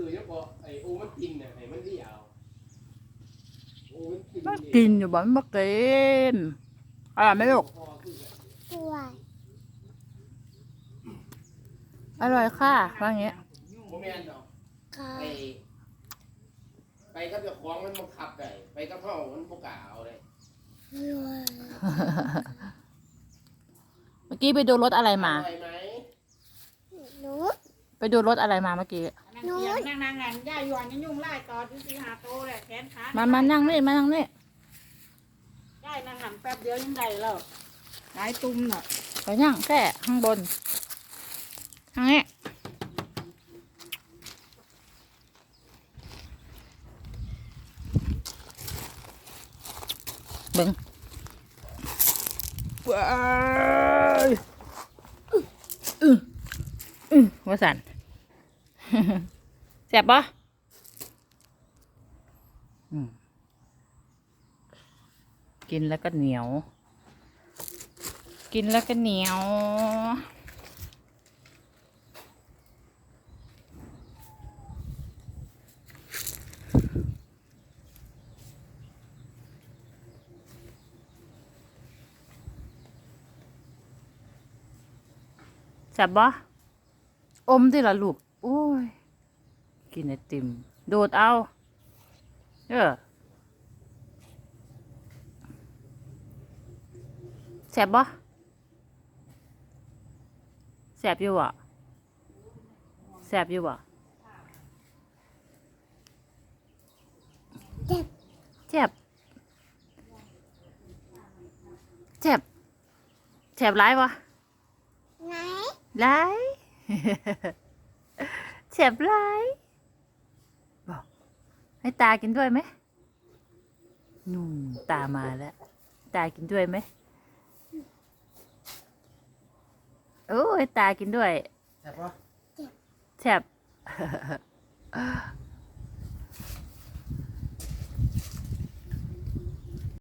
สื่อเนี่ยบอกไอ้โอมันกินเนี่ยไอ้มันเลี้ยวโอมันกินมันกินอยู่บ่มันบ่กินอร่อยไหมลูกพอคือกันด้วย อร่อยค่ะว่าอย่างเงี้ยโมแมนเนาะค่ะไปไปกับเจ้าของมันบังคับได้ไปกับเขามันบ่กล้าเอาเลยด้วยเมื่อกี้ไปดูรถอะไรมาอร่อยไหม หนู ไปดูรถอะไรมาเมื่อกี้ นั่งเตียงนั่งนั่งงานย่าอยู่อันยังยุ่งไล่ต่อที่สีหาโตแหละแขนขามามานั่งนี่มานั่งนี่ย่ายนั่งหันแป๊บเดียวยังได้แล้วหลายตุ้มน่ะไปนั่งแค่ข้างบนทางนี้เบิ้งว้ายอื้ออื้อว่าสัน แสบปะอืมกินแล้วก็เหนียว กินแล้วก็เหนียวแซ่บบ่อมที่ละลูกโอ้ย กินไอติม โดดเอา เออแซ่บบ่แซ่บอยู่บ่แซ่บอยู่บ่เจ็บ เจ็บ เจ็บเจ็บร้ายบ่ไหนร้าย เจ็บร้ายบอก ให้ตากินด้วยไหมนู่นตามาแล้ว ตากินด้วยไหมโอ้ยตากินด้วยใช่ปะแซ่บ